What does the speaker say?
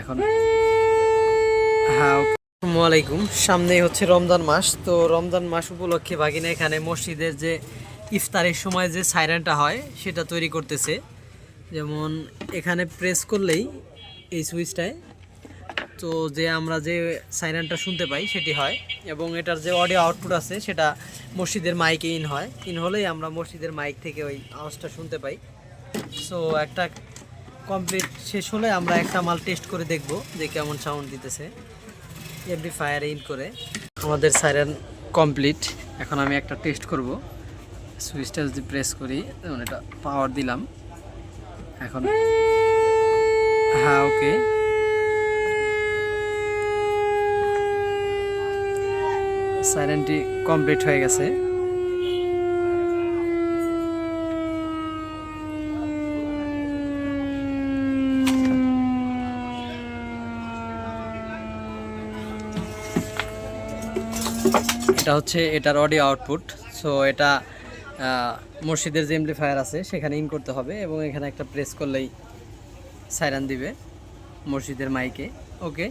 এখন হ্যাঁ আসসালামু আলাইকুম সামনেই হচ্ছে রমজান মাস তো রমজান মাস উপলক্ষে বাগিনা এখানে মসজিদের যে ইফতারের সময় যে সাইরেনটা হয় সেটা তৈরি করতেছে। যেমন এখানে প্রেস করলেই এই সুইচটায় তো যে আমরা যে সাইরেনটা শুনতে পাই সেটি হয়। এবং এটার যে অডিও আউটপুট আছে সেটা মসজিদের মাইকে ইন হয়। ইন হলেই আমরা মসজিদের মাইক থেকে ওই আওয়াজটা শুনতে পাই। সো একটা কমপ্লিট শেষ হলে আমরা একটা মাল টেস্ট করে দেখব যে কেমন সাউন্ড দিতেছে। ফায়ার ইন করে। আমাদের সাইরেন কমপ্লিট এখন আমি একটা টেস্ট করব। সুইচটা যদি প্রেস করি এটা পাওয়ার দিলাম। এখন হ্যাঁ ওকে সাইরেনটি কমপ্লিট হয়ে গেছে। এটা হচ্ছে এটার অডিও আউটপুট সো এটা মসজিদের যে এমপ্লিফায়ার আছে, সেখানে ইন করতে হবে এবং এখানে একটা প্রেস করলেই সাইরান দিবে মসজিদের মাইকে ওকে